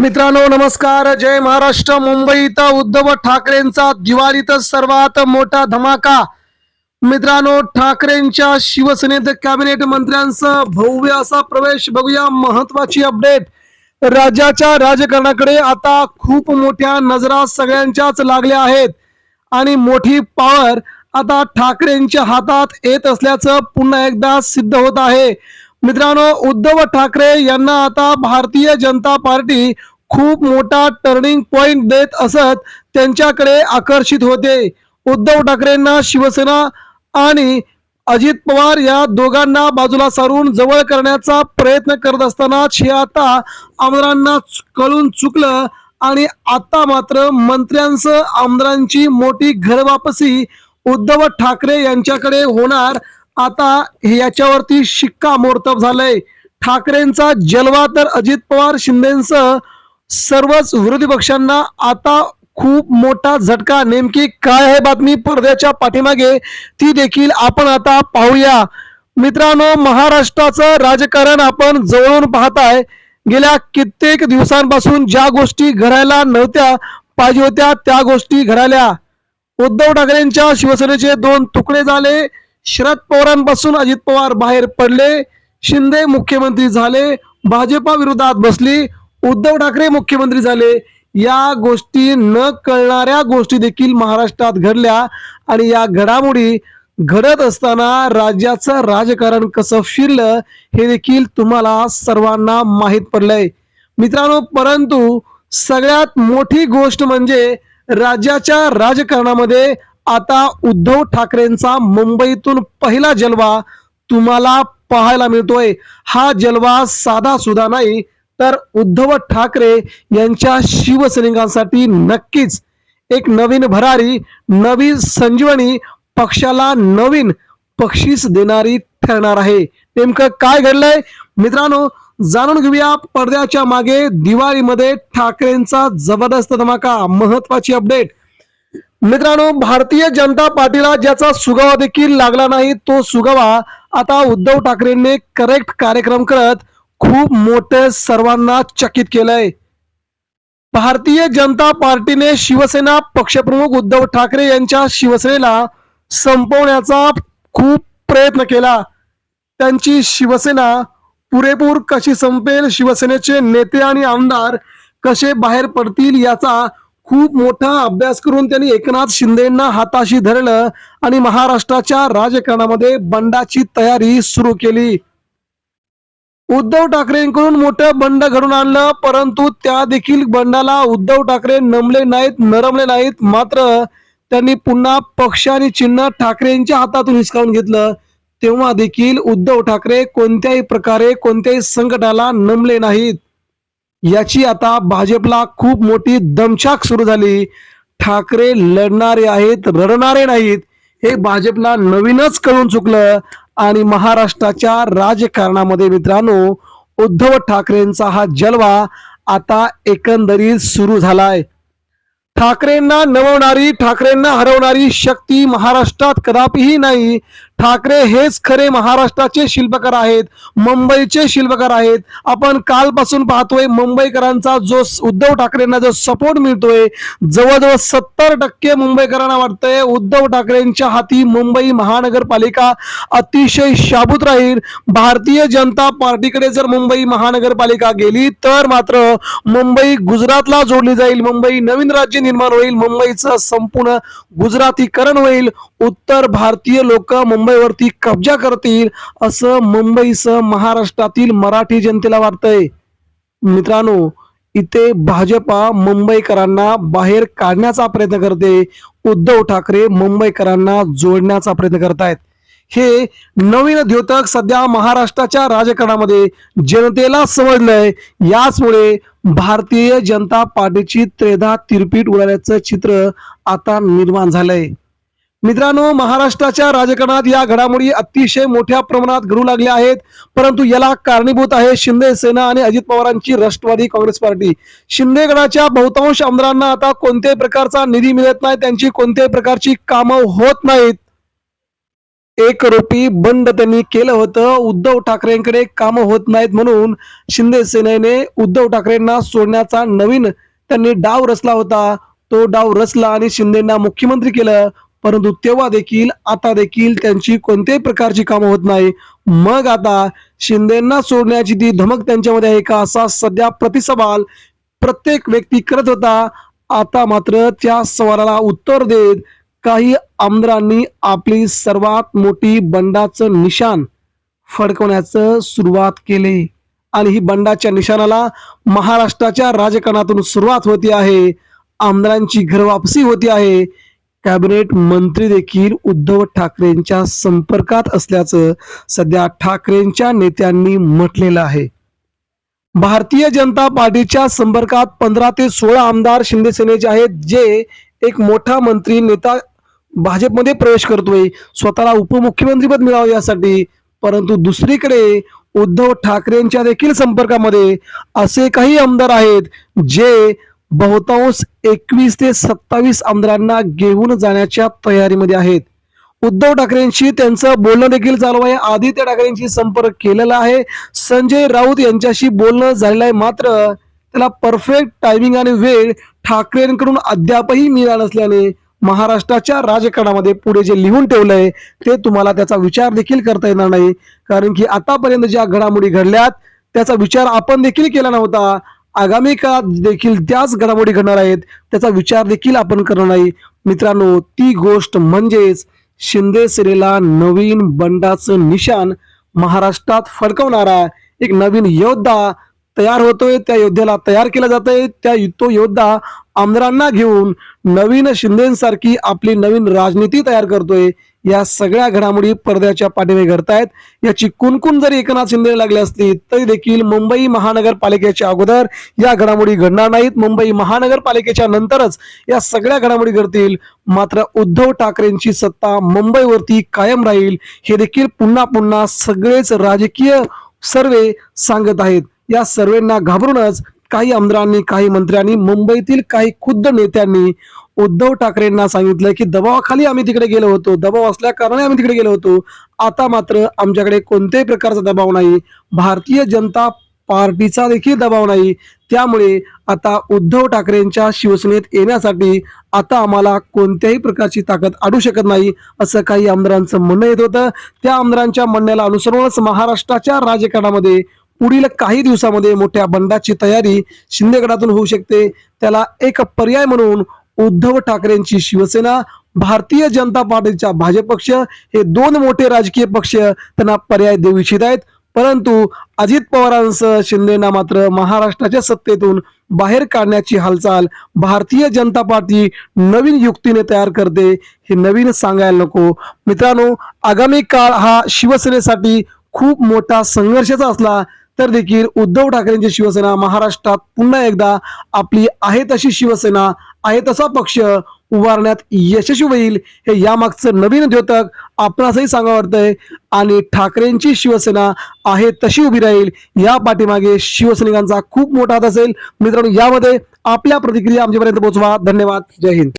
मित्रांनो नमस्कार. जय महाराष्ट्र. मुंबईत उद्धव ठाकरेंचा दिवाळीत सर्वात मोठा धमाका. मित्रांनो ठाकरेंच्या शिवसेनेत कॅबिनेट मंत्र्यांचा भव्य असा प्रवेश बघूया. महत्वाची अपडेट. राज्याच्या राजकारणाकडे आता खूप मोठ्या नजरा सगळ्यांच्याच लागल्या आहेत. आणि मोठी पॉवर आता ठाकरेंच्या हातात येत असल्याचं पुन्हा एकदा सिद्ध होत आहे. मित्रांनो उद्धव ठाकरे यांना आता भारतीय जनता पार्टी खूप मोठा टर्निंग पॉइंट देत असत त्यांच्याकडे आकर्षित होते. उद्धव ठाकरेंना शिवसेना आणि अजित पवार या दोघांना बाजूला सारून जवळ करण्याचा प्रयत्न करत असतानाच हे आता आमदारांना कळून चुकलं आणि आता मात्र मंत्र्यांचं आमदारांची मोठी घरवापसी उद्धव ठाकरे यांच्याकडे होणार. आता हे याच्यावरती शिक्कामोर्तब झालंय. ठाकरेंचा जलवा तर अजित पवार शिंदेसह सर्वच विरोधी पक्षांना आता खूप मोठा झटका. नेमकी काय आहे बातमी पडद्याच्या पाठीमागे? ती देखील आपण आता पाहूया. मित्रांनो महाराष्ट्राचं राजकारण आपण जवळून पाहताय. गेल्या कित्येक दिवसांपासून ज्या गोष्टी घडायला नव्हत्या पाहिजे होत्या त्या गोष्टी घडाल्या. उद्धव ठाकरेंच्या शिवसेनेचे दोन तुकडे झाले. शरद पवारांपासून अजित पवार बाहेर पडले. शिंदे मुख्यमंत्री झाले. भाजपा विरोधात बसली. उद्धव ठाकरे मुख्यमंत्री झाले. या गोष्टी न कळणाऱ्या गोष्टी देखील महाराष्ट्रात घडल्या आणि या घडामोडी घडत असताना राज्याचं राजकारण कसं फिरलं हे देखील तुम्हाला सर्वांना माहीत पडलंय. मित्रांनो परंतु सगळ्यात मोठी गोष्ट म्हणजे राज्याच्या राजकारणामध्ये आता उद्धव ठाकरेंचा मुंबईतून पहिला जलवा तुम्हाला पाहायला मिळतोय. हा जलवा साधा सुद्धा नाही तर उद्धव ठाकरे यांच्या शिवसैनिकांसाठी नक्कीच एक नवीन भरारी नवीन संजीवनी पक्षाला नवीन बक्षीस देणारी ठरणार आहे. नेमकं काय घडलंय? मित्रांनो जाणून घेऊया पडद्याच्या मागे दिवाळीमध्ये ठाकरेंचा जबरदस्त धमाका महत्वाची अपडेट. मित्रांनो भारतीय जनता पार्टीला ज्याचा सुगावा देखील लागला नाही तो सुगावा आता उद्धव ठाकरेंनी करेक्ट कार्यक्रम करत खूप मोठे सर्वांना चकित केलंय. भारतीय जनता पार्टीने शिवसेना पक्षप्रमुख उद्धव ठाकरे यांच्या शिवसेनेला संपवण्याचा खूप प्रयत्न केला. त्यांची शिवसेना पुरेपूर कशी संपेल शिवसेनेचे नेते आणि आमदार कसे बाहेर पडतील याचा खूप मोठा अभ्यास करून त्यांनी एकनाथ शिंदेना हाताशी धरलं आणि महाराष्ट्राच्या राजकारणामध्ये बंडाची तयारी सुरू केली. उद्धव ठाकरेंकडून मोठं बंड घडून आणलं परंतु त्या देखील बंडाला उद्धव ठाकरे नमले नाहीत नरमले नाहीत. मात्र त्यांनी पुन्हा पक्ष आणि चिन्ह ठाकरेंच्या हातातून हिसकावून घेतलं. तेव्हा देखील उद्धव ठाकरे कोणत्याही प्रकारे कोणत्याही संकटाला नमले नाहीत. याची आता भाजपला खूप मोठी दमछाक सुरू झाली. ठाकरे लढणारे आहेत रडणारे नाहीत. हे भाजपला नवीनच कळून चुकलं. आणि महाराष्ट्राच्या राजकारणामध्ये मित्रांनो उद्धव ठाकरेंचा हा जलवा आता एकंदरीत सुरू झालाय. ठाकरेंना नववणारी ठाकरेंना हरवणारी शक्ती महाराष्ट्रात कदापिही नाही. ठाकरे हेच खरे महाराष्ट्राचे शिल्पकार आहेत मुंबईचे शिल्पकार आहेत. आपण कालपासून पाहतोय मुंबईकरांचा जो उद्धव ठाकरेंना जो सपोर्ट मिळतोय जवळजवळ सत्तर टक्के मुंबईकरांना वाटतंय उद्धव ठाकरेंच्या हाती मुंबई महानगरपालिका अतिशय शाबूत राहील. भारतीय जनता पार्टीकडे जर मुंबई महानगरपालिका गेली तर मात्र मुंबई गुजरातला जोडली जाईल. मुंबई नवीन राज्य निर्माण होईल. मुंबईचं संपूर्ण गुजरातीकरण होईल. उत्तर भारतीय लोक मुंबई मुंबईवरती कब्जा करतील असं मुंबईसह महाराष्ट्रातील मराठी जनतेला वाटतंय. मित्रांनो इथे भाजपा मुंबईकरांना बाहेर काढण्याचा प्रयत्न करते. उद्धव ठाकरे मुंबईकरांना जोडण्याचा प्रयत्न करतायत. हे नवीन द्योतक सध्या महाराष्ट्राच्या राजकारणामध्ये जनतेला समजलंय. याचमुळे भारतीय जनता पार्टीची त्रेधा तिरपीट उडाल्याचं चित्र आता निर्माण झालंय. मित्रांनो महाराष्ट्राच्या राजकारणात या घडामोडी अतिशय मोठ्या प्रमाणात घडू लागल्या आहेत. परंतु याला कारणीभूत आहे शिंदे सेना आणि अजित पवारांची राष्ट्रवादी काँग्रेस पार्टी. शिंदे गडाच्या बहुतांश आमदारांना आता कोणत्याही प्रकारचा निधी मिळत नाही त्यांची कोणत्याही प्रकारची कामं होत नाहीत. एकरूपी बंड त्यांनी केलं होतं. उद्धव ठाकरेंकडे कामं होत नाहीत म्हणून शिंदे सेनेने उद्धव ठाकरेंना सोडण्याचा नवीन त्यांनी डाव रचला होता. तो डाव रचला आणि शिंदेना मुख्यमंत्री केलं. परंतु तेव्हा देखील आता देखील त्यांची कोणत्याही प्रकारची कामं होत नाही. मग आता शिंदेना सोडण्याची ती धमक त्यांच्यामध्ये आहे का? असा सध्या प्रतिसवाल प्रत्येक व्यक्ती करत होता. आता मात्र त्या सवालाला उत्तर देत काही आमदारांनी आपली सर्वात मोठी बंडाचं निशाण फडकवण्याचं सुरुवात केले. आणि ही बंडाच्या निशाणाला महाराष्ट्राच्या राजकारणातून सुरुवात होती आहे. आमदारांची घरवापसी होती आहे. कॅबिनेट मंत्री देखील उद्धव ठाकरेंच्या संपर्कात असल्याचं सध्या ठाकरेंच्या नेत्यांनी म्हटलेलं आहे. भारतीय जनता पार्टीच्या संपर्कात पंधरा ते सोळा आमदार शिंदेसेनेचे आहेत जे एक मोठा मंत्री नेता भाजपमध्ये प्रवेश करतोय स्वतःला उपमुख्यमंत्रीपद मिळावं यासाठी. परंतु दुसरीकडे उद्धव ठाकरेंच्या देखील संपर्कामध्ये असे काही आमदार आहेत जे बहुतांश एकवीस ते सत्तावीस आमदारांना घेऊन जाण्याच्या तयारीमध्ये आहेत. उद्धव ठाकरेंशी त्यांचं बोलणं देखील चालू आहे. आदित्य ठाकरेंशी संपर्क केलेला आहे. संजय राऊत यांच्याशी बोलणं झालेलं आहे. मात्र त्याला परफेक्ट टायमिंग आणि वेळ ठाकरेंकडून अद्यापही मिळाला नसल्याने महाराष्ट्राच्या राजकारणामध्ये पुढे जे लिहून ठेवलंय ते तुम्हाला त्याचा विचार देखील करता येणार नाही. कारण की आतापर्यंत ज्या घडामोडी घडल्यात त्याचा विचार आपण देखील केला नव्हता. आगामी काळात देखील त्याच घडामोडी घडणार आहेत त्याचा विचार देखील आपण करणार नाही. मित्रांनो ती गोष्ट म्हणजेच शिंदे सेनेला नवीन बंडाचं निशाण महाराष्ट्रात फडकवणारा एक नवीन योद्धा तयार होतोय. त्या योद्ध्याला तयार केला जातोय. त्या तो योद्धा आमदारांना घेऊन नवीन शिंदेसारखी आपली नवीन राजनीती तयार करतोय. या सगळ्या घडामोडी पडद्याच्या पाठीने घडतायत. याची कुणकुण जरी एकनाथ शिंदे लागली असली तरी देखील मुंबई महानगरपालिकेच्या अगोदर या घडामोडी घडणार नाहीत. मुंबई महानगरपालिकेच्या नंतरच या सगळ्या घडामोडी घडतील. मात्र उद्धव ठाकरेंची सत्ता मुंबईवरती कायम राहील हे देखील पुन्हा पुन्हा सगळेच राजकीय सर्वे सांगत आहेत. या सर्वेंना घाबरूनच काही आमदारांनी काही मंत्र्यांनी मुंबईतील काही खुद्द नेत्यांनी उद्धव ठाकरेंना सांगितलं की दबावाखाली आम्ही तिकडे गेलो होतो. दबाव असल्या कारणाने आम्ही तिकडे गेलो होतो. आता मात्र आमच्याकडे कोणत्याही प्रकारचा दबाव नाही. भारतीय जनता पार्टीचा देखील दबाव नाही. त्यामुळे आता उद्धव ठाकरेंच्या शिवसेनेत येण्यासाठी आता आम्हाला कोणत्याही प्रकारची ताकद अडू शकत नाही असं काही आमदारांचं म्हणणं येत होतं. त्या आमदारांच्या म्हणण्याला अनुसरूनच महाराष्ट्राच्या राजकारणामध्ये पुढील काही दिवसामध्ये मोठ्या बंडाची तयारी शिंदेगडातून होऊ शकते. त्याला एक पर्याय म्हणून उद्धव ठाकरेंची शिवसेना भारतीय जनता पार्टीचा भाजप पक्ष हे दोन मोठे राजकीय पक्ष त्यांना पर्याय देऊ इच्छित आहेत. परंतु अजित पवारांसह शिंदेना मात्र महाराष्ट्राच्या सत्तेतून बाहेर काढण्याची हालचाल भारतीय जनता पार्टी नवीन युक्तीने तयार करते हे नवीन सांगायला नको. मित्रांनो आगामी काळ हा शिवसेनेसाठी खूप मोठा संघर्षाचा असला तर देखील उद्धव ठाकरेंची शिवसेना महाराष्ट्रात पुन्हा एकदा आपली आहे तशी शिवसेना आहे तसा पक्ष उभारण्यात यशस्वी होईल हे यामागचं नवीन द्योतक आपणासही सांगा वाटतंय. आणि ठाकरेंची शिवसेना आहे तशी उभी राहील या पाठीमागे शिवसैनिकांचा खूप मोठा हात असेल. मित्रांनो यामध्ये आपल्या प्रतिक्रिया आमच्यापर्यंत पोहोचवा. धन्यवाद. जय हिंद.